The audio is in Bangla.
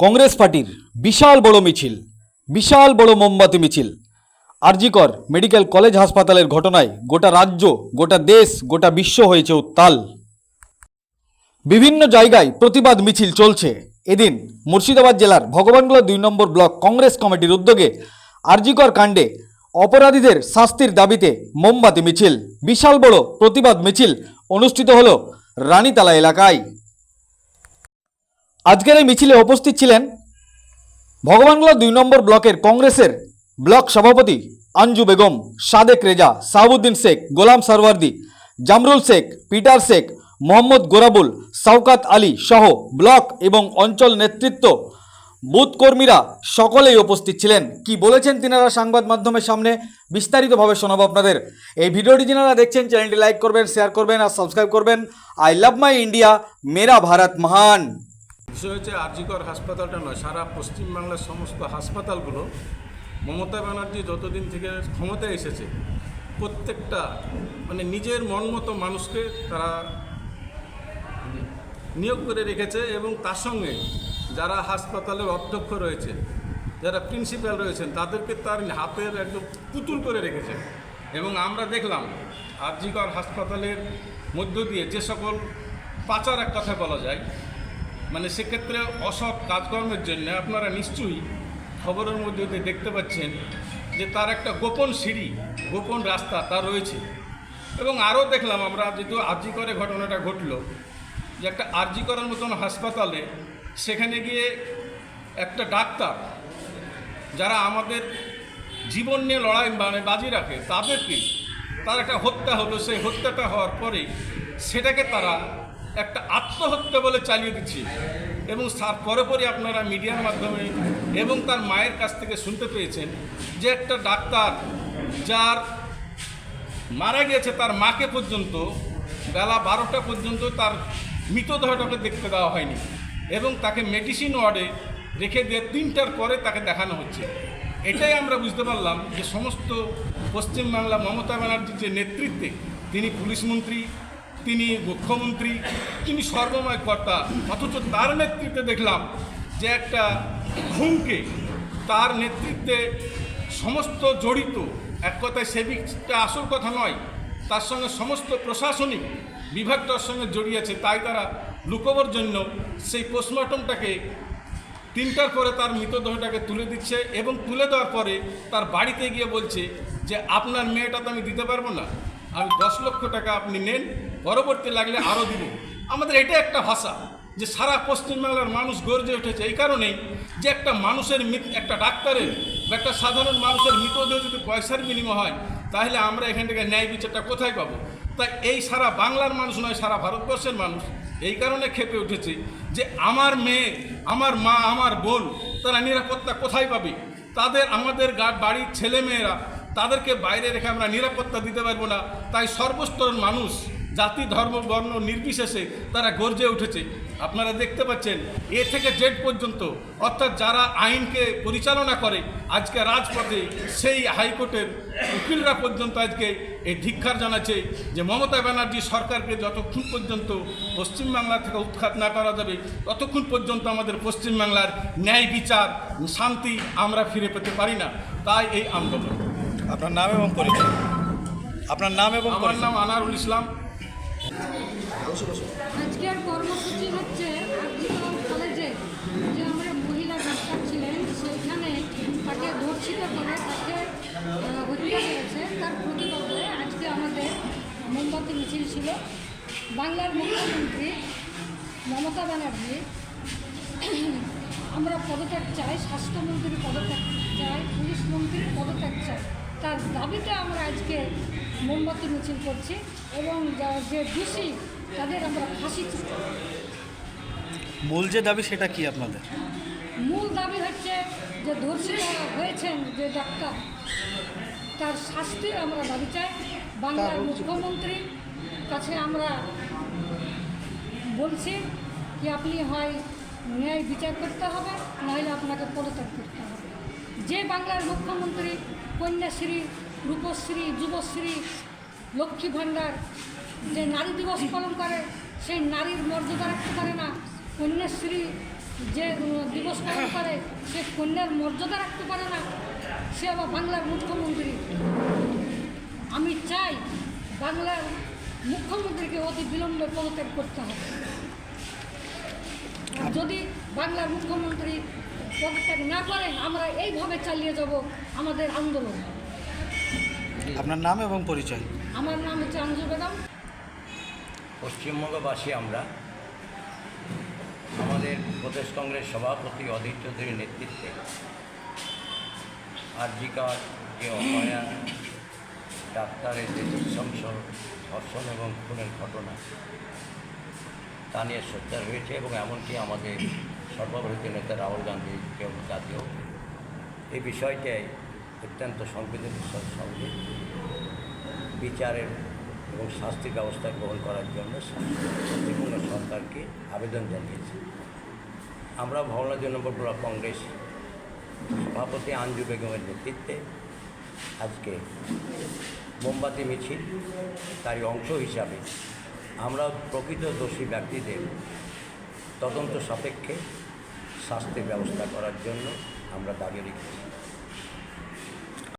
কংগ্রেস পার্টির বিশাল বড় মিছিল, বিশাল বড় মোমবাতি মিছিল। আরজিকর মেডিকেল কলেজ হাসপাতালের ঘটনায় গোটা রাজ্য, গোটা দেশ, গোটা বিশ্ব হয়েছে উত্তাল। বিভিন্ন জায়গায় প্রতিবাদ মিছিল চলছে। এদিন মুর্শিদাবাদ জেলার ভগবানগোলা দুই নম্বর ব্লক কংগ্রেস কমিটির উদ্যোগে আরজিকর কাণ্ডে অপরাধীদের শাস্তির দাবিতে মোমবাতি মিছিল, বিশাল বড় প্রতিবাদ মিছিল অনুষ্ঠিত হল রানীতালা এলাকায়। আজকের এই মিছিলে উপস্থিত ছিলেন ভগবানগোলা দুই নম্বর ব্লকের কংগ্রেসের ব্লক সভাপতি আঞ্জু বেগম, সাদেক রেজা সাহাবুদ্দিন শেখ, গোলাম সরওয়ার্দি, জামরুল শেখ, পিটার শেখ, মোহাম্মদ গোরাবুল শওকাত আলী সহ ব্লক এবং অঞ্চল নেতৃত্ব বুথ কর্মীরা সকলেই উপস্থিত ছিলেন। কি বলেছেন তিনারা সংবাদ মাধ্যমের সামনে? বিস্তারিতভাবে শোনাবো আপনাদের। এই ভিডিওটি যিনারা দেখছেন, চ্যানেলটি লাইক করবেন, শেয়ার করবেন আর সাবস্ক্রাইব করবেন। আই লাভ মাই ইন্ডিয়া, মেরা ভারত মহান। বিষয় হচ্ছে আরজিকর হাসপাতালটা নয়, সারা পশ্চিমবাংলার সমস্ত হাসপাতালগুলো মমতা ব্যানার্জি যতদিন থেকে ক্ষমতায় এসেছে, প্রত্যেকটা মানে নিজের মন মতো মানুষকে তারা নিয়োগ করে রেখেছে এবং তার সঙ্গে যারা হাসপাতালের অধ্যক্ষ রয়েছে, যারা প্রিন্সিপাল রয়েছেন, তাদেরকে তার হাতের একদম পুতুল করে রেখেছে। এবং আমরা দেখলাম আরজিকর হাসপাতালের মধ্য দিয়ে যে সকল পাচার এক কথা বলা যায় মানে সেক্ষেত্রে অসৎ কাজকর্মের জন্য আপনারা নিশ্চয়ই খবরের মধ্যে দেখতে পাচ্ছেন যে তার একটা গোপন সিঁড়ি, গোপন রাস্তা তার রয়েছে। এবং আরও দেখলাম আমরা যেহেতু আরজি করে ঘটনাটা ঘটলো, যে একটা আরজি করার মতন হাসপাতালে সেখানে গিয়ে একটা ডাক্তার যারা আমাদের জীবন নিয়ে লড়াই মানে বাজি রাখে, তাদেরকে তার একটা হত্যা হলো। সেই হত্যাটা হওয়ার পরে সেটাকে তারা একটা আত্মহত্যা বলে চালিয়ে দিচ্ছে। এবং পরে পরে আপনারা মিডিয়ার মাধ্যমে এবং তার মায়ের কাছ থেকে শুনতে পেয়েছেন যে একটা ডাক্তার যার মারা গিয়েছে তার মাকে পর্যন্ত বেলা বারোটা পর্যন্ত তার মৃতদেহটাকে দেখতে দেওয়া হয়নি এবং তাকে মেডিসিন ওয়ার্ডে রেখে দিয়ে তিনটার পরে তাকে দেখানো হচ্ছে। এটাই আমরা বুঝতে পারলাম যে সমস্ত পশ্চিমবাংলা মমতা ব্যানার্জির যে নেতৃত্বে তিনি পুলিশ মন্ত্রী তিনি মুখ্যমন্ত্রী, তিনি সর্বময় কর্তা, অথচ তার নেতৃত্বে দেখলাম যে একটা ঘুমকে তার নেতৃত্বে সমস্ত জড়িত, এক কথায় সেবিকটা আসল কথা নয়, তার সঙ্গে সমস্ত প্রশাসনিক বিভাগটার সঙ্গে জড়িয়েছে তাই তারা লুকোবার জন্য সেই পোস্টমর্টমটাকে তিনটার পরে তার মৃতদেহটাকে তুলে দিচ্ছে এবং তুলে দেওয়ার পরে তার বাড়িতে গিয়ে বলছে যে, আপনার মেয়েটা তো আমি দিতে পারব না, আমি দশ লক্ষ টাকা আপনি নেন পরবর্তী লাগলে আরও দিব। আমাদের এটা একটা ভাষা যে সারা পশ্চিমবাংলার মানুষ গর্জে উঠেছে। এই কারণেই যে একটা মানুষের একটা ডাক্তারের বা একটা সাধারণ মানুষের মৃতদেহ যদি পয়সার বিনিময় হয়, তাহলে আমরা এখান থেকে ন্যায় বিচারটা কোথায় পাবো? তাই এই সারা বাংলার মানুষ নয়, সারা ভারতবর্ষের মানুষ এই কারণে খেপে উঠেছে যে আমার মেয়ে, আমার মা, আমার বোন, তারা নিরাপত্তা কোথায় পাবে? তাদের, আমাদের বাড়ির ছেলে মেয়েরা তাদেরকে বাইরে রেখে আমরা নিরাপত্তা দিতে পারব না। তাই সর্বস্তরের মানুষ জাতি ধর্ম বর্ণ নির্বিশেষে তারা গর্জে উঠেছে। আপনারা দেখতে পাচ্ছেন এ থেকে জেড পর্যন্ত অর্থাৎ যারা আইনকে পরিচালনা করে আজকে রাজপথে সেই হাইকোর্টের উকিলরা পর্যন্ত আজকে এই ধিক্ষার জানাচ্ছে যে মমতা ব্যানার্জি সরকারকে যতক্ষণ পর্যন্ত পশ্চিমবাংলা থেকে উৎখাত না করা যাবে ততক্ষণ পর্যন্ত আমাদের পশ্চিমবাংলার ন্যায় বিচার শান্তি আমরা ফিরে পেতে পারি না। তাই এই আন্দোলন। আপনার নাম এবং পরিচয়। আপনার নাম এবং আমার নাম আনারুল ইসলাম। আজকের কর্মসূচি হচ্ছে আর্জিকরণ কলেজে যে আমরা মহিলা ডাক্তার ছিলেন সেইখানে তাকে ধর্ষিত করে তাকে হত্যা করেছে। তার প্রতিবাদে আজকে আমাদের মোমবাতি মিছিল ছিল। বাংলার মুখ্যমন্ত্রী মমতা ব্যানার্জি, আমরা পদত্যাগ চাই, স্বাস্থ্যমন্ত্রীর পদত্যাগ চাই, পুলিশ মন্ত্রীর পদত্যাগ চাই। তার দাবিতে আমরা আজকে মোমবাতি মিছিল করছি এবং যে দোষী তাদের আমরা ফাঁসি মূল যে দাবি সেটা কি আপনাদের? মূল দাবি হচ্ছে যে ধর্ষিত হয়েছেন যে ডাক্তার তার শাস্তির আমরা দাবি চাই। বাংলার মুখ্যমন্ত্রীর কাছে আমরা বলছি যে আপনি হয় ন্যায় বিচার করতে হবে নাহলে আপনাকে পদত্যাগ করতে হবে। যে বাংলার মুখ্যমন্ত্রী কন্যাশ্রী রূপশ্রী, যুবশ্রী, লক্ষ্মী ভাণ্ডার, যে নারী দিবস পালন করে, সেই নারীর মর্যাদা রাখতে পারে না। কন্যাশ্রী যে দিবস পালন করে সে কন্যার মর্যাদা রাখতে পারে না। সে আবার বাংলার মুখ্যমন্ত্রী। আমি চাই বাংলার মুখ্যমন্ত্রীকে অতি বিলম্বে পদত্যাগ করতে হবে। আর যদি বাংলার মুখ্যমন্ত্রী পদত্যাগ না করেন আমরা এইভাবে চালিয়ে যাব আমাদের আন্দোলন। আপনার নাম এবং পরিচয়? আমার নাম হচ্ছে বেগম। পশ্চিমবঙ্গবাসী আমরা আমাদের প্রদেশ কংগ্রেস সভাপতি অধীর চৌধুরীর নেতৃত্বে আরজিকার যে অপয়া ডাক্তারের যে নৃশংস ধর্ষণ এবং খুনের ঘটনা তা নিয়ে সোচ্চার হয়েছে এবং এমনকি আমাদের সর্বভারতীয় নেতা রাহুল গান্ধী কেউ জাতীয়। এই বিষয়টাই অত্যন্ত সংবেদনশীল সঙ্গে বিচারের এবং শাস্তি ব্যবস্থা গ্রহণ করার জন্য পশ্চিমবঙ্গ সরকারকে আবেদন জানিয়েছে। আমরা ভবনা নম্বর ব্লক কংগ্রেস সভাপতি আঞ্জু বেগমের নেতৃত্বে আজকে মোমবাতি মিছিল তারই অংশ হিসাবে আমরা প্রকৃত দোষী ব্যক্তিদের তদন্ত সাপেক্ষে শাস্তির ব্যবস্থা করার জন্য আমরা দাবি রেখেছি।